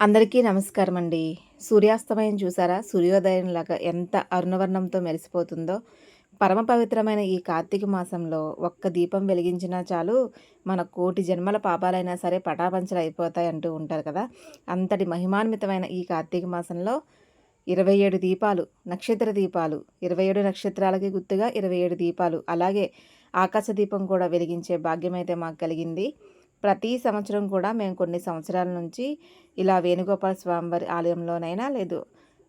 అందరికీ నమస్కారం అండి సూర్యాస్తమయం చూసారా? సూర్యోదయం లాగా ఎంత అరుణవర్ణంతో మెరిసిపోతుందో. పరమ పవిత్రమైన ఈ కార్తీక మాసంలో ఒక్క దీపం వెలిగించినా చాలు మన కోటి జన్మల పాపాలైనా సరే పటాపంచలు అయిపోతాయి అంటూ ఉంటారు కదా. అంతటి మహిమాన్వితమైన ఈ కార్తీక మాసంలో ఇరవై ఏడు దీపాలు నక్షత్ర దీపాలు ఇరవై ఏడు నక్షత్రాలకి గుర్తుగా ఇరవై ఏడు దీపాలు. అలాగే ఆకాశ దీపం కూడా వెలిగించే భాగ్యం అయితే మాకు కలిగింది. ప్రతి సంవత్సరం కూడా మేము కొన్ని సంవత్సరాల నుంచి ఇలా వేణుగోపాల స్వామివారి ఆలయంలోనైనా లేదు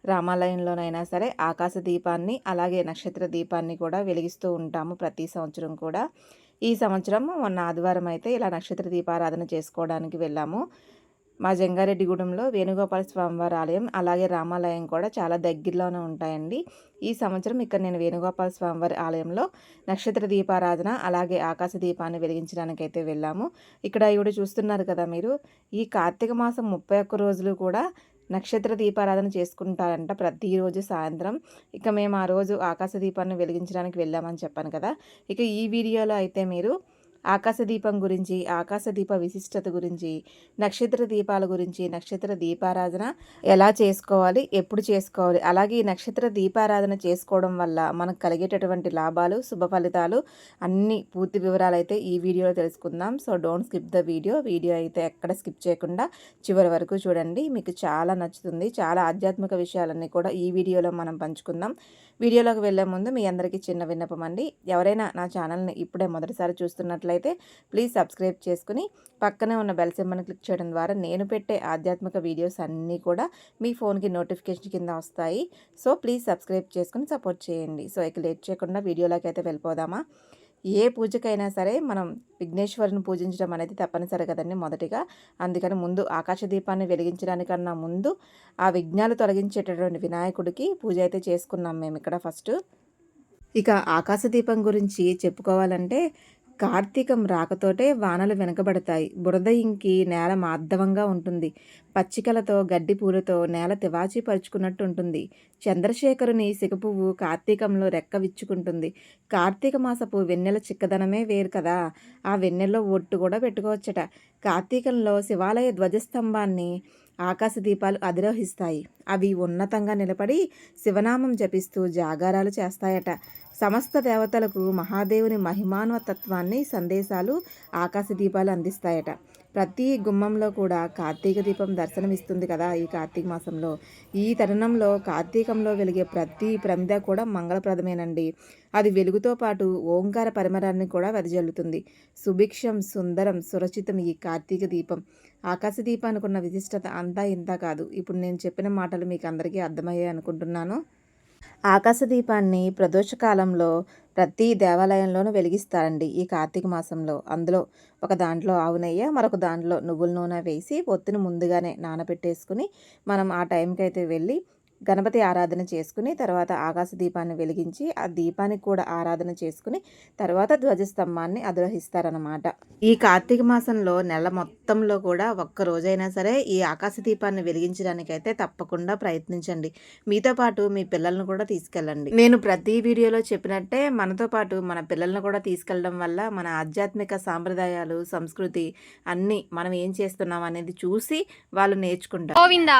రామాలయంలోనైనా సరే ఆకాశ దీపాన్ని అలాగే నక్షత్ర దీపాన్ని కూడా వెలిగిస్తూ ఉంటాము ప్రతి సంవత్సరం కూడా. ఈ సంవత్సరం మొన్న ఆదివారం అయితే ఇలా నక్షత్ర దీపారాధన చేసుకోవడానికి వెళ్ళాము. మా జంగారెడ్డిగూడెంలో వేణుగోపాల స్వామివారి ఆలయం అలాగే రామాలయం కూడా చాలా దగ్గరలోనే ఉంటాయండి. ఈ సంవత్సరం ఇక్కడ నేను వేణుగోపాల స్వామివారి ఆలయంలో నక్షత్ర దీపారాధన అలాగే ఆకాశ దీపాన్ని వెలిగించడానికి అయితే వెళ్ళాము. ఇక్కడ ఇవిడ చూస్తున్నారు కదా మీరు ఈ కార్తీక మాసం ముప్పై ఒక్క రోజులు కూడా నక్షత్ర దీపారాధన చేసుకుంటారంట ప్రతిరోజు సాయంత్రం. ఇక మేము ఆ రోజు ఆకాశ దీపాన్ని వెలిగించడానికి వెళ్ళామని చెప్పాను కదా. ఇక ఈ వీడియోలో అయితే మీరు ఆకాశదీపం గురించి ఆకాశదీప విశిష్టత గురించి నక్షత్ర దీపాల గురించి నక్షత్ర దీపారాధన ఎలా చేసుకోవాలి ఎప్పుడు చేసుకోవాలి అలాగే ఈ నక్షత్ర దీపారాధన చేసుకోవడం వల్ల మనకు కలిగేటటువంటి లాభాలు శుభ ఫలితాలు అన్ని పూర్తి వివరాలు అయితే ఈ వీడియోలో తెలుసుకుందాం. So don't skip the video. Video అయితే ఎక్కడ స్కిప్ చేయకుండా చివరి వరకు చూడండి. మీకు చాలా నచ్చుతుంది. చాలా ఆధ్యాత్మిక విషయాలన్నీ కూడా ఈ వీడియోలో మనం పంచుకుందాం. వీడియోలోకి వెళ్ళే ముందు మీ అందరికీ చిన్న విన్నపం అండి. ఎవరైనా నా ఛానల్ని ఇప్పుడే మొదటిసారి చూస్తున్నట్లయితే ప్లీజ్ సబ్స్క్రైబ్ చేసుకుని పక్కనే ఉన్న బెల్ సింబల్ని క్లిక్ చేయడం ద్వారా నేను పెట్టే ఆధ్యాత్మిక వీడియోస్ అన్నీ కూడా మీ ఫోన్కి నోటిఫికేషన్ కింద వస్తాయి. సో ప్లీజ్ సబ్స్క్రైబ్ చేసుకుని సపోర్ట్ చేయండి. సో ఇక లేట్ చేయకుండా వీడియోలోకి అయితే వెళ్ళిపోదామా? ఏ పూజకైనా సరే మనం విఘ్నేశ్వరుని పూజించడం అనేది తప్పనిసరి కదండి మొదటిగా. అందుకని ముందు ఆకాశ దీపాన్ని వెలిగించడానికన్నా ముందు ఆ విఘ్నాలు తొలగించేటటువంటి వినాయకుడికి పూజ అయితే చేసుకున్నాం మేము ఇక్కడ ఫస్ట్. ఇక ఆకాశ దీపం గురించి చెప్పుకోవాలంటే కార్తీకం రాకతోటే వానలు వెనకబడతాయి. బురద ఇంకి నేల మాధవంగా ఉంటుంది. పచ్చికలతో గడ్డి పూలతో నేల తివాచి పరుచుకున్నట్టు ఉంటుంది చంద్రశేఖరుని సిగపువ్వు కార్తీకంలో రెక్క విచ్చుకుంటుంది కార్తీక మాసపు వెన్నెల చిక్కదనమే వేరు కదా. ఆ వెన్నెల్లో ఒట్టు కూడా పెట్టుకోవచ్చట. కార్తీకంలో శివాలయ ధ్వజస్తంభాన్ని ఆకాశ దీపాలు అధిరోహిస్తాయి. అవి ఉన్నతంగా నిలబడి శివనామం జపిస్తూ జాగారాలు చేస్తాయట. సమస్త దేవతలకు మహాదేవుని మహిమాన్వతత్వాన్ని సందేశాలు ఆకాశ దీపాలు అందిస్తాయట. ప్రతి గుమ్మంలో కూడా కార్తీక దీపం దర్శనమిస్తుంది కదా ఈ కార్తీక మాసంలో. ఈ తరుణంలో కార్తీకంలో వెలిగే ప్రతి ప్రమిద కూడా మంగళప్రదమేనండి. అది వెలుగుతో పాటు ఓంకార పరిమరాన్ని కూడా వెదజల్లుతుంది. సుభిక్షం సుందరం సురక్షితం ఈ కార్తీక దీపం. ఆకాశ దీపానికి ఉన్న విశిష్టత అంతా ఇంత కాదు. ఇప్పుడు నేను చెప్పిన మాటలు మీకు అందరికీ అర్థమయ్యాయి అనుకుంటున్నాను ఆకాశ దీపాన్ని ప్రదోషకాలంలో ప్రతి దేవాలయంలోనూ వెలిగిస్తారండి ఈ కార్తీక మాసంలో. అందులో ఒక దాంట్లో ఆవు నెయ్యి మరొక దాంట్లో నువ్వుల నూనె వేసి పొత్తిని ముందుగానే నానబెట్టేసుకుని మనం ఆ టైంకి అయితే వెళ్ళి గణపతి ఆరాధన చేసుకుని తర్వాత ఆకాశ దీపాన్ని వెలిగించి ఆ దీపానికి కూడా ఆరాధన చేసుకుని తర్వాత ధ్వజస్తంభాన్ని అధిరోహిస్తారనమాట ఈ కార్తీక మాసంలో నెల మొత్తంలో కూడా ఒక్క రోజైనా సరే ఈ ఆకాశ దీపాన్ని వెలిగించడానికి అయితే తప్పకుండా ప్రయత్నించండి. మీతో పాటు మీ పిల్లల్ని కూడా తీసుకెళ్ళండి. నేను ప్రతి వీడియోలో చెప్పినట్టే మనతో పాటు మన పిల్లల్ని కూడా తీసుకెళ్ళడం వల్ల మన ఆధ్యాత్మిక సాంప్రదాయాలు సంస్కృతి అన్నీ మనం ఏం చేస్తున్నాం అనేది చూసి వాళ్ళు నేర్చుకుంటారు. గోవిందా!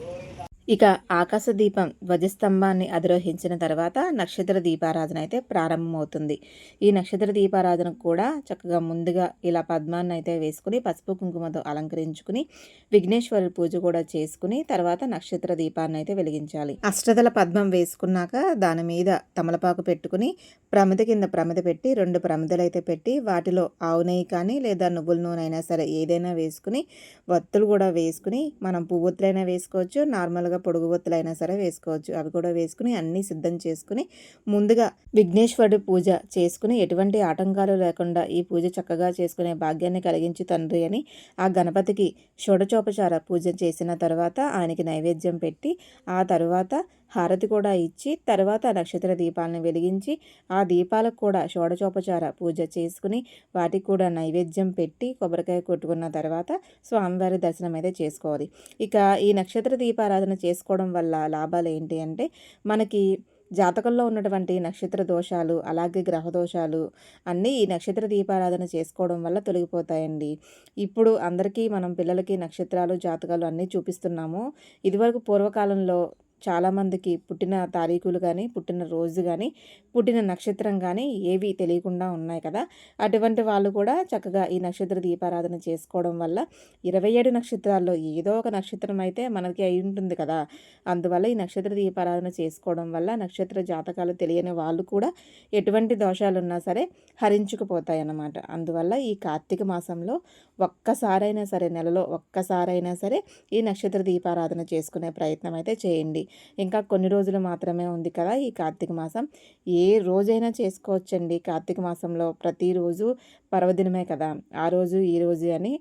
ఇక ఆకాశ దీపం ధ్వజస్తంభాన్ని అధిరోహించిన తర్వాత నక్షత్ర దీపారాధన అయితే ప్రారంభమవుతుంది. ఈ నక్షత్ర దీపారాధన కూడా చక్కగా ముందుగా ఇలా పద్మాన్ని అయితే వేసుకుని పసుపు కుంకుమతో అలంకరించుకుని విఘ్నేశ్వరు పూజ కూడా చేసుకుని తర్వాత నక్షత్ర దీపాన్ని అయితే వెలిగించాలి. అష్టదల పద్మం వేసుకున్నాక దాని మీద తమలపాకు పెట్టుకుని ప్రమిద కింద ప్రమిద పెట్టి రెండు ప్రమిదలు అయితే పెట్టి వాటిలో ఆవు నెయ్యి కానీ లేదా నువ్వుల నూనె అయినా సరే ఏదైనా వేసుకుని వత్తులు కూడా వేసుకుని మనం పువ్వొత్తులైనా వేసుకోవచ్చు. నార్మల్గా పొడుగు ఒత్తులైనా సరే వేసుకోవచ్చు. అవి కూడా వేసుకుని అన్నీ సిద్ధం చేసుకుని ముందుగా విఘ్నేశ్వరుడు పూజ చేసుకుని ఎటువంటి ఆటంకాలు లేకుండా ఈ పూజ చక్కగా చేసుకునే భాగ్యాన్ని కలిగించి తండ్రి అని ఆ గణపతికి షోడచోపచార పూజ చేసిన తర్వాత ఆయనకి నైవేద్యం పెట్టి ఆ తర్వాత హారతి కూడా ఇచ్చి తర్వాత నక్షత్ర దీపాలను వెలిగించి ఆ దీపాలకు కూడా షోడచోపచార పూజ చేసుకుని వాటికి కూడా నైవేద్యం పెట్టి కొబ్బరికాయ కొట్టుకున్న తర్వాత స్వామివారి దర్శనం అయితే చేసుకోవాలి. ఇక ఈ నక్షత్ర దీపారాధన చేసుకోవడం వల్ల లాభాలు ఏంటి అంటే మనకి జాతకంలో ఉన్నటువంటి నక్షత్ర దోషాలు అలాగే గ్రహ దోషాలు అన్నీ ఈ నక్షత్ర దీపారాధన చేసుకోవడం వల్ల తొలగిపోతాయండి. ఇప్పుడు అందరికీ మనం పిల్లలకి నక్షత్రాలు జాతకాలు అన్నీ చూపిస్తున్నాము. ఇదివరకు పూర్వకాలంలో చాలామందికి పుట్టిన తారీఖులు కానీ పుట్టిన రోజు కానీ పుట్టిన నక్షత్రం కానీ ఏవి తెలియకుండా ఉన్నాయి కదా. అటువంటి వాళ్ళు కూడా చక్కగా ఈ నక్షత్ర దీపారాధన చేసుకోవడం వల్ల ఇరవై ఏడు నక్షత్రాల్లో ఏదో ఒక నక్షత్రం అయితే మనకి అయి ఉంటుంది కదా. అందువల్ల ఈ నక్షత్ర దీపారాధన చేసుకోవడం వల్ల నక్షత్ర జాతకాలు తెలియని వాళ్ళు కూడా ఎటువంటి దోషాలు ఉన్నా సరే హరించుకుపోతాయి అన్నమాట అందువల్ల ఈ కార్తీక మాసంలో ఒక్కసారైనా సరే నెలలో ఒక్కసారైనా సరే ఈ నక్షత్ర దీపారాధన చేసుకునే ప్రయత్నం అయితే చేయండి. ఇంకా కొన్ని రోజులు మాత్రమే ఉంది కదా ఈ కార్తీక మాసం. ఏ రోజైనా చేసుకోవచ్చండి. కార్తీక మాసంలో ప్రతిరోజు పర్వదినమే కదా. ఆ రోజు ఈ రోజు అని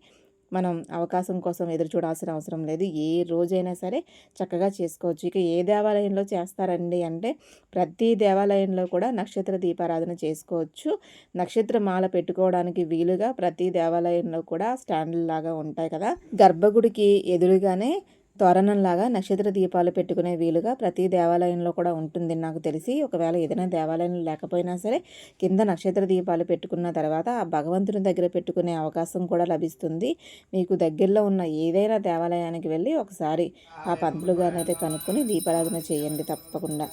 మనం అవకాశం కోసం ఎదురు చూడాల్సిన అవసరం లేదు. ఏ రోజైనా సరే చక్కగా చేసుకోవచ్చు. ఇక ఏ దేవాలయంలో చేస్తారండి అంటే ప్రతి దేవాలయంలో కూడా నక్షత్ర దీపారాధన చేసుకోవచ్చు. నక్షత్ర మాల పెట్టుకోవడానికి వీలుగా ప్రతి దేవాలయంలో కూడా స్టాండ్లు లాగా ఉంటాయి కదా. గర్భగుడికి ఎదురుగానే తోరణంలాగా నక్షత్ర దీపాలు పెట్టుకునే వీలుగా ప్రతి దేవాలయంలో కూడా ఉంటుంది నాకు తెలిసి. ఒకవేళ ఏదైనా దేవాలయం లేకపోయినా సరే కింద నక్షత్ర దీపాలు పెట్టుకున్న తర్వాత ఆ భగవంతుని దగ్గర పెట్టుకునే అవకాశం కూడా లభిస్తుంది. మీకు దగ్గరలో ఉన్న ఏదైనా దేవాలయానికి వెళ్ళి ఒకసారి ఆ పంతులు గారిని అయితే కనుక్కొని దీపారాధన చేయండి తప్పకుండా.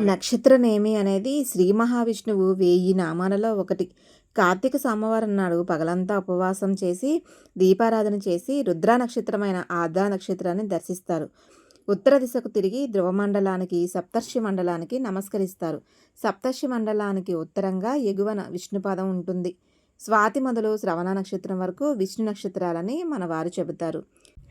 నక్షత్రనేమి అనేది శ్రీ మహావిష్ణువు వేయి నామాలలో ఒకటి. కార్తీక సోమవారం నాడు పగలంతా ఉపవాసం చేసి దీపారాధన చేసి రుద్రా నక్షత్రమైన ఆర్ద్ర నక్షత్రాన్ని దర్శిస్తారు. ఉత్తర దిశకు తిరిగి ధ్రువమండలానికి సప్తర్షి మండలానికి నమస్కరిస్తారు. సప్తర్షి మండలానికి ఉత్తరంగా ఎగువన విష్ణుపాదం ఉంటుంది. స్వాతి మొదలు శ్రవణ నక్షత్రం వరకు విష్ణు నక్షత్రాలని మన వారు చెబుతారు.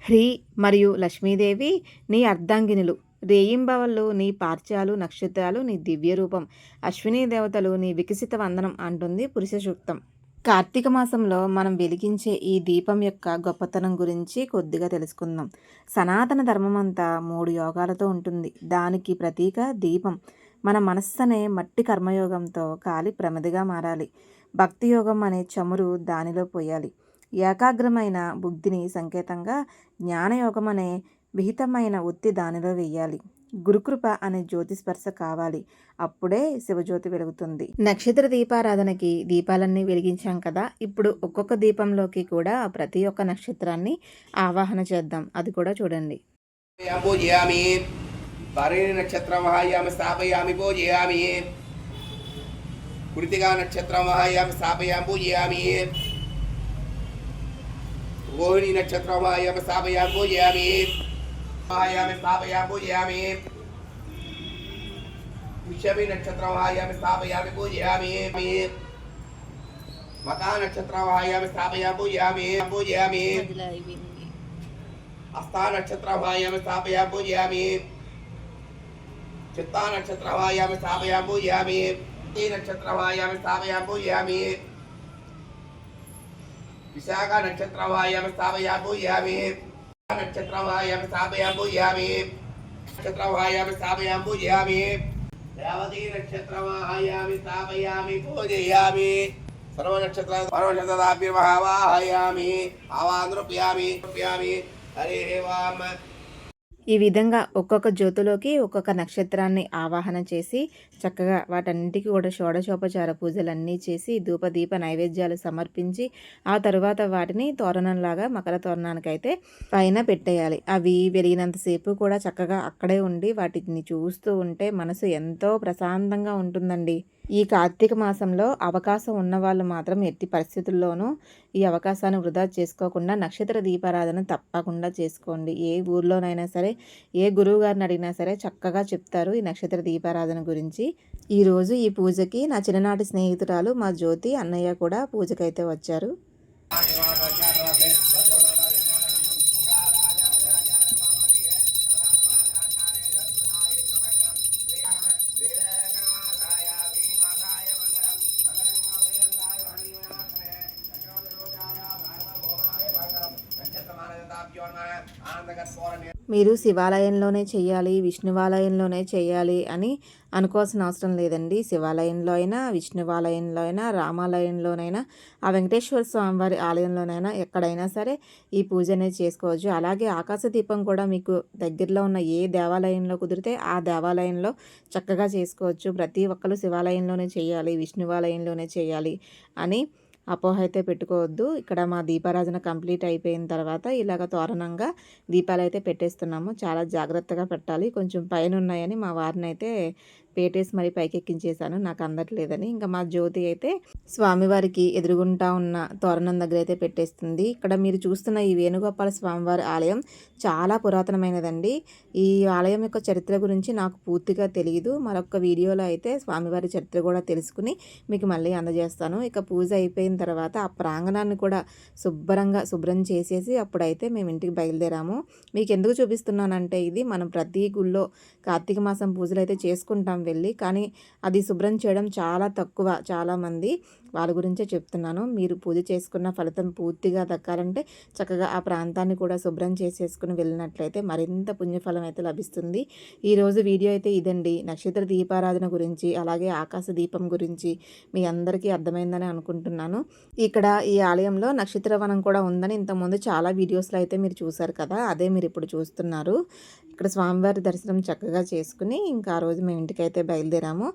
హ్రీ మరియు లక్ష్మీదేవి నీ అర్ధాంగినులు. రేయింబవళ్ళు నీ పార్చాలు నక్షత్రాలు నీ దివ్య రూపం అశ్విని దేవతలు నీ వికసిత వందనం అంటుంది పురుష సూక్తం. కార్తీక మాసంలో మనం వెలిగించే ఈ దీపం యొక్క గొప్పతనం గురించి కొద్దిగా తెలుసుకుందాం. సనాతన ధర్మం అంతా మూడు యోగాలతో ఉంటుంది. దానికి ప్రతీక దీపం. మన మనస్సనే మట్టి కర్మయోగంతో కాలి ప్రమదిగా మారాలి. భక్తి యోగం అనే చమురు దానిలో పోయాలి. ఏకాగ్రమైన బుద్ధిని సంకేతంగా జ్ఞానయోగం అనే విహితమైన ఒత్తి దానిలో వెయ్యాలి. గురుకృప అనే జ్యోతి స్పర్శ కావాలి. అప్పుడే శివజ్యోతి వెలుగుతుంది. నక్షత్ర దీపారాధనకి దీపాలన్నీ వెలిగించాం కదా. ఇప్పుడు ఒక్కొక్క దీపంలోకి కూడా ప్రతి ఒక్క నక్షత్రాన్ని ఆవాహన చేద్దాం. అది కూడా చూడండి. పూజయామి నక్షత్రం వహాయామి స్థాపయామి పూజయామి. కృతికా నక్షత్రం వహాయామి స్థాపయామి పూజయామి. రోహిణి నక్షత్రం వహాయామి స్థాపయామి పూజయామి. వహాయామి స్థాపయామి పూజయామి విషమి నక్షత్రం వహాయామి స్థాపయామి పూజయామి మకా నక్షత్రం వహాయామి స్థాపయామి పూజయామి పూజయామి హస్తా నక్షత్రమాయామి స్థాపయామి పూజయామి చిత్తా నక్షత్రమాయామి స్థాపయామి పూజయామి టీ నక్షత్రమాయామి స్థాపయామి పూజయామి విశాఖ నక్షత్రమాయామి స్థాపయామి పూజయామి పూజయామి నక్షత్రమాయామి స్థాపయామి పూజయామి రేవతి నక్షత్రమాయామి స్థాపయామి పూజయామి. సర్వ నక్షత్ర సర్వ నక్షత్రాభ్యమహావాహయామి ఆవాంధ్రప్యామి హరి వామ. ఈ విధంగా ఒక్కొక్క జ్యోతిలోకి ఒక్కొక్క నక్షత్రాన్ని ఆవాహన చేసి చక్కగా వాటన్నిటికీ కూడా షోడశోపచార పూజలన్నీ చేసి ధూపదీప నైవేద్యాలు సమర్పించి ఆ తరువాత వాటిని తోరణంలాగా మకర తోరణానికైతే పైన పెట్టేయాలి. అవి వెలిగినంతసేపు కూడా చక్కగా అక్కడే ఉండి వాటిని చూస్తూ ఉంటే మనసు ఎంతో ప్రశాంతంగా ఉంటుందండి. ఈ కార్తీక మాసంలో అవకాశం ఉన్నవాళ్ళు మాత్రం ఎట్టి పరిస్థితుల్లోనూ ఈ అవకాశాన్ని వృధా చేసుకోకుండా నక్షత్ర దీపారాధన తప్పకుండా చేసుకోండి. ఏ ఊర్లోనైనా సరే ఏ గురువు గారిని అడిగినా సరే చక్కగా చెప్తారు ఈ నక్షత్ర దీపారాధన గురించి. ఈరోజు ఈ పూజకి నా చిన్ననాటి స్నేహితురాలు మా జ్యోతి అన్నయ్య కూడా పూజకైతే వచ్చారు. మీరు శివాలయంలోనే చేయాలి విష్ణువాలయంలోనే చేయాలి అని అనుకోవాల్సిన అవసరం లేదండి. శివాలయంలో అయినా విష్ణువాలయంలో అయినా రామాలయంలోనైనా ఆ వెంకటేశ్వర స్వామివారి ఆలయంలోనైనా ఎక్కడైనా సరే ఈ పూజ అనేది చేసుకోవచ్చు. అలాగే ఆకాశ దీపం కూడా మీకు దగ్గరలో ఉన్న ఏ దేవాలయంలో కుదిరితే ఆ దేవాలయంలో చక్కగా చేసుకోవచ్చు. ప్రతి ఒక్కరు శివాలయంలోనే చేయాలి విష్ణువాలయంలోనే చేయాలి అని అపోహ అయితే పెట్టుకోవద్దు. ఇక్కడ మా దీపారాజన కంప్లీట్ అయిపోయిన తర్వాత ఇలాగ తోరణంగా దీపాలు అయితే పెట్టేస్తున్నాము. చాలా జాగ్రత్తగా పెట్టాలి. కొంచెం పైన ఉన్నాయని మా వారిని అయితే పేటేసి మరి పైకెక్కించేశాను నాకు అందట్లేదని. ఇంకా మా జ్యోతి అయితే స్వామివారికి ఎదురుగుంటా ఉన్న తోరణం దగ్గర అయితే పెట్టేస్తుంది. ఇక్కడ మీరు చూస్తున్న ఈ వేణుగోపాల స్వామివారి ఆలయం చాలా పురాతనమైనదండి. ఈ ఆలయం యొక్క చరిత్ర గురించి నాకు పూర్తిగా తెలియదు మరొక వీడియోలో అయితే స్వామివారి చరిత్ర కూడా తెలుసుకుని మీకు మళ్ళీ అందజేస్తాను. ఇక పూజ అయిపోయిన తర్వాత ఆ ప్రాంగణాన్ని కూడా శుభ్రంగా శుభ్రం చేసేసి అప్పుడైతే మేము ఇంటికి బయలుదేరాము. మీకు ఎందుకు చూపిస్తున్నానంటే ఇది మనం ప్రతి గుళ్ళో కార్తీక మాసం పూజలు అయితే చేసుకుంటాం వెళ్ళి కానీ అది శుభ్రం చేయడం చాలా తక్కువ చాలామంది. వాళ్ళ గురించే చెప్తున్నాను. మీరు పూజ చేసుకున్న ఫలితం పూర్తిగా దక్కాలంటే చక్కగా ఆ ప్రాంతాన్ని కూడా శుభ్రం చేసేసుకుని వెళ్ళినట్లయితే మరింత పుణ్యఫలం అయితే లభిస్తుంది. ఈరోజు వీడియో అయితే ఇదండి. నక్షత్ర దీపారాధన గురించి అలాగే ఆకాశ దీపం గురించి మీ అందరికీ అర్థమైందని అనుకుంటున్నాను. ఇక్కడ ఈ ఆలయంలో నక్షత్రవనం కూడా ఉందని ఇంతకుముందు చాలా వీడియోస్లో అయితే మీరు చూశారు కదా అదే మీరు ఇప్పుడు చూస్తున్నారు. ఇక్కడ స్వామివారి దర్శనం చక్కగా చేసుకుని ఇంకా ఆ రోజు మేము ఇంటికైతే బయలుదేరాము.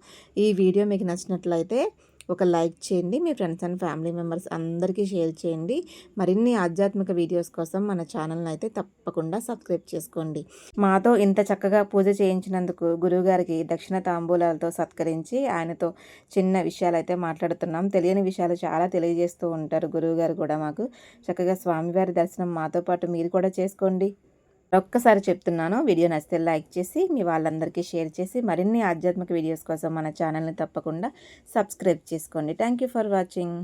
ఈ వీడియో మీకు నచ్చినట్లయితే ఒక లైక్ చేయండి మీ ఫ్రెండ్స్ అండ్ ఫ్యామిలీ మెంబర్స్ అందరికీ షేర్ చేయండి. మరిన్ని ఆధ్యాత్మిక వీడియోస్ కోసం మన ఛానల్ని అయితే తప్పకుండా సబ్స్క్రైబ్ చేసుకోండి. మాతో ఇంత చక్కగా పూజ చేయించినందుకు గురువుగారికి దక్షిణ తాంబూలాలతో సత్కరించి ఆయనతో చిన్న విషయాలు అయితే మాట్లాడుతున్నాం. తెలియని విషయాలు చాలా తెలియజేస్తూ ఉంటారు గురువుగారు కూడా మాకు. చక్కగా స్వామివారి దర్శనం మాతో పాటు మీరు కూడా చేసుకోండి. ఒక్కసారి చెప్తున్నాను. వీడియో నచ్చితే లైక్ చేసి మీ వాళ్ళందరికీ షేర్ చేసి మరిన్ని ఆధ్యాత్మిక వీడియోస్ కోసం మన ఛానల్ని తప్పకుండా సబ్స్క్రైబ్ చేసుకోండి. Thank you for watching.